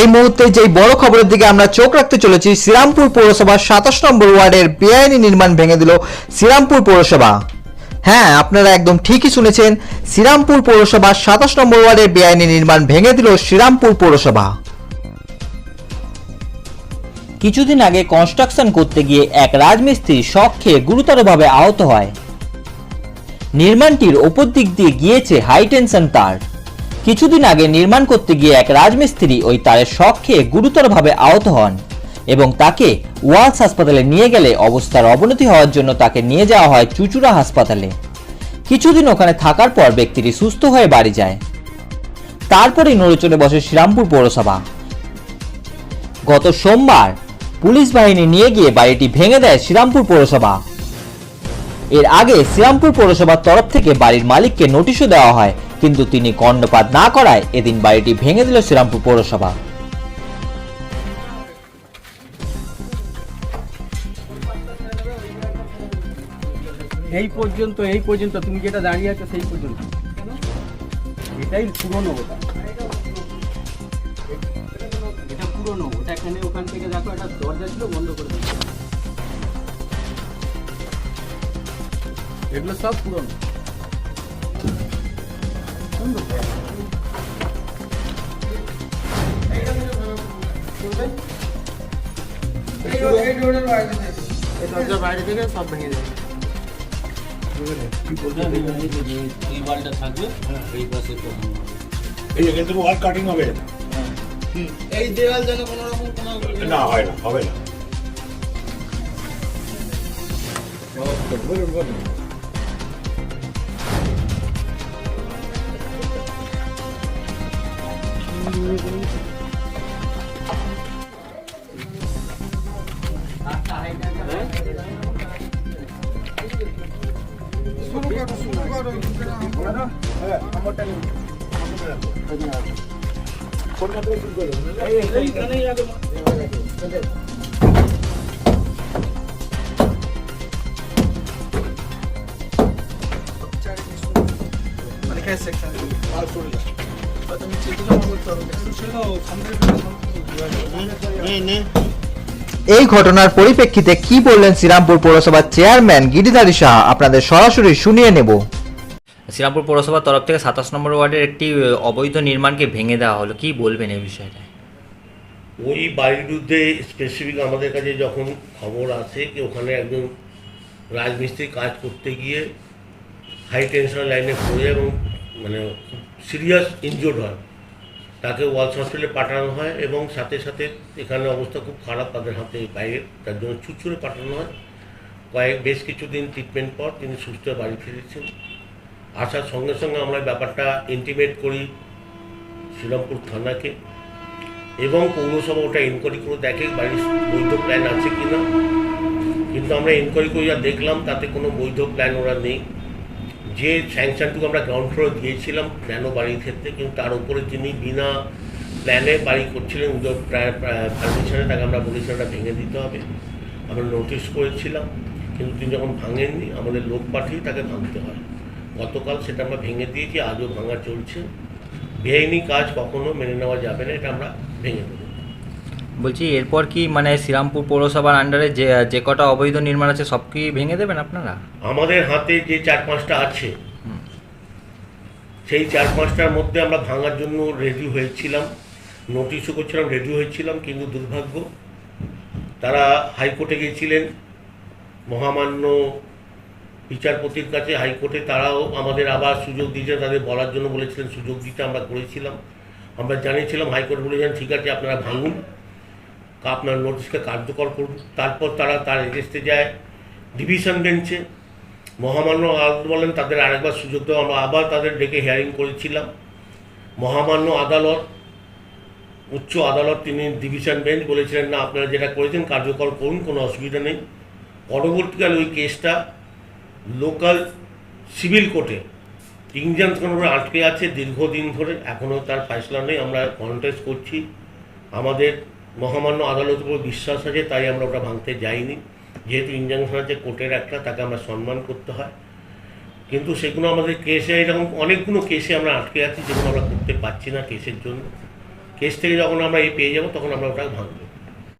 এই মুহূর্তে যেই বড় খবরের দিকে আমরা চোখ রাখতে চলেছি, শ্রীরামপুর পৌরসভার সাতাশ নম্বর ওয়ার্ডের বেআইনি নির্মাণ ভেঙে দিল শ্রীরামপুর পৌরসভা। হ্যাঁ আপনারা একদম ঠিকই শুনেছেন, শ্রীরামপুর পৌরসভার সাতাশ নম্বর ওয়ার্ডের বেআইনি নির্মাণ ভেঙে দিল শ্রীরামপুর পৌরসভা। কিছুদিন আগে কনস্ট্রাকশন করতে গিয়ে এক রাজমিস্ত্রি শখ খেয়ে গুরুতরভাবে আহত হয়। নির্মাণটির ওপর দিক দিয়ে গিয়েছে হাই টেনশন তার। কিছুদিন আগে নির্মাণ করতে গিয়ে এক রাজমিস্ত্রি ওই তারের শখ খেয়ে গুরুতরভাবে আহত হন এবং তাকে ওয়ালস হাসপাতালে নিয়ে গেলে অবস্থার অবনতি হওয়ার জন্য তাকে নিয়ে যাওয়া হয় চুচুড়া হাসপাতালে। কিছুদিন ওখানে থাকার পর ব্যক্তিটি সুস্থ হয়ে বাড়ি যায়। তারপরেই নড়েচড়ে বসে শ্রীরামপুর পৌরসভা। গত সোমবার পুলিশ বাহিনী নিয়ে গিয়ে বাড়িটি ভেঙে দেয় শ্রীরামপুর পৌরসভা। এর আগে শ্রীরামপুর পৌরসভার তরফ থেকে বাড়ির মালিককে নোটিশও দেওয়া হয় কিন্তু তিনি কর্ণপাত না করায় এদিন বাড়িটি ভেঙে দিল শ্রীরামপুর পৌরসভা। এই পর্যন্ত এই পর্যন্ত, তুমি যেটা দাঁড়িয়ে আছো সেই পর্যন্ত। এটাই পুরনো ওটা। এটা পুরনো, ওটা এখানে ওখান থেকে দেখো, একটা দরজা ছিল, বন্ধ করে দিয়েছে। এগুলো সব পুরনো। এই দরজার বাইরে থেকে সব ভেঙে যাবে এই বালটা থাকবে এই পাশে তো এই এখান থেকে ওয়াল কাটিং হবে এই দেওয়াল যেন কোনো রকম কোনো না হয় না হবে না এই ঘটনার পরিপ্রেক্ষিতে কি বললেন শ্রীরামপুর পৌরসভার চেয়ারম্যান গিরিধারী সাহা? আপনাদের সরাসরি শুনিয়ে নেব। শ্রীরামপুর পৌরসভার তরফ থেকে সাতাশ নম্বর ওয়ার্ডের একটি অবৈধ নির্মাণকে ভেঙে দেওয়া হলো। কি বলবেন এই বিষয়টা? ওই বাড়ির বিরুদ্ধে স্পেসিফিক আমাদের কাছে যখন খবর আসে কি ওখানে একজন রাজমিস্ত্রি কাজ করতে গিয়ে হাই টেনশন লাইনে পড়ে এবং মানে সিরিয়াস ইনজোর্ড হয়। তাকে ওয়ালস হসপিটালে পাঠানো হয় এবং সাথে সাথে এখানে অবস্থা খুব খারাপ তাদের হাতে বাইরে, তার জন্য ছুটছুড়ে পাঠানো হয়। কয়েক, বেশ কিছুদিন ট্রিটমেন্ট পর তিনি সুস্থ বাড়ি ফিরেছেন। আসার সঙ্গে সঙ্গে আমরা ব্যাপারটা ইন্টিমেট করি শ্রীরামপুর থানাকে। এবং পৌরসভা ওটা ইনকোয়ারি করে দেখে বাড়ির বৈধ প্ল্যান আছে কি না কিন্তু আমরা ইনকোয়ারি করে যা দেখলাম, তাতে কোনো বৈধ প্ল্যান ওরা নেই। যে স্যাংশনটুকু আমরা গ্রাউন্ড ফ্লোরে দিয়েছিলাম প্ল্যানও বাড়ির ক্ষেত্রে, কিন্তু তার উপরে যিনি বিনা প্ল্যানে বাড়ি করছিলেন পারমিশনে তাকে আমরা বলেছিলাম ভেঙে দিতে হবে। আমরা নোটিশ করেছিলাম, কিন্তু তিনি যখন ভাঙেননি, আমাদের লোক পাঠিয়ে তাকে ভাঙতে হয়। গতকাল সেটা আমরা ভেঙে দিয়েছি আজও ভাঙা চলছে। বেআইনি কাজ কখনো মেনে নেওয়া যাবে না এটা আমরা ভেঙে দেবো। বলছি এরপর কি মানে শ্রীরামপুর পৌরসভার আন্ডারে যে যে কটা অবৈধ নির্মাণ আছে সব কি ভেঙে দেবেন আপনারা? আমাদের হাতে যে চার পাঁচটা আছে সেই চার পাঁচটার মধ্যে আমরা ভাঙার জন্য রেডি হয়েছিলাম নোটিশও করছিলাম রেডি হয়েছিলাম কিন্তু দুর্ভাগ্য তারা হাইকোর্টে গিয়েছিলেন মহামান্য বিচারপতির কাছে, হাইকোর্টে তারাও আমাদের আবার সুযোগ দিয়েছে, তাদের বলার জন্য বলেছিলেন, সুযোগ দিতে আমরা করেছিলাম। আমরা জানিয়েছিলাম, হাইকোর্ট বলেছেন ঠিক আছে, আপনারা ভাঙুন, আপনার নোটিশকে কার্যকর করুন। তারপর তারা তার এগেস্টে যায়, ডিভিশন বেঞ্চে। মহামান্য আদালত বলেন, তাদের আরেকবার সুযোগ দেওয়া আমরা আবার তাদের ডেকে হিয়ারিং করেছিলাম। মহামান্য আদালত, উচ্চ আদালত, তিনি ডিভিশন বেঞ্চ বলেছিলেন, না, আপনারা যেটা করেছেন, কার্যকর করুন, কোনো অসুবিধা নেই। পরবর্তীকালে ওই কেসটা লোকাল সিভিল কোর্টে। ইনজাংশন করে আটকে আছে দীর্ঘদিন ধরে। এখনও তার ফয়সলা নেই। আমরা কন্টেস্ট করছি। আমাদের মহামান্য আদালতের উপর বিশ্বাস আছে, তাই আমরা ওটা ভাঙতে যাইনি। যেহেতু ইনজাংশন আছে কোর্টের একটা, তাকে আমরা সম্মান করতে হয়। কিন্তু সেগুলো আমাদের কেসে, এরকম অনেকগুলো কেসে আমরা আটকে আছি, যেগুলো আমরা করতে পারছি না কেসের জন্য। কেস থেকে যখন আমরা এ পেয়ে যাব, তখন আমরা ওটা ভাঙবো।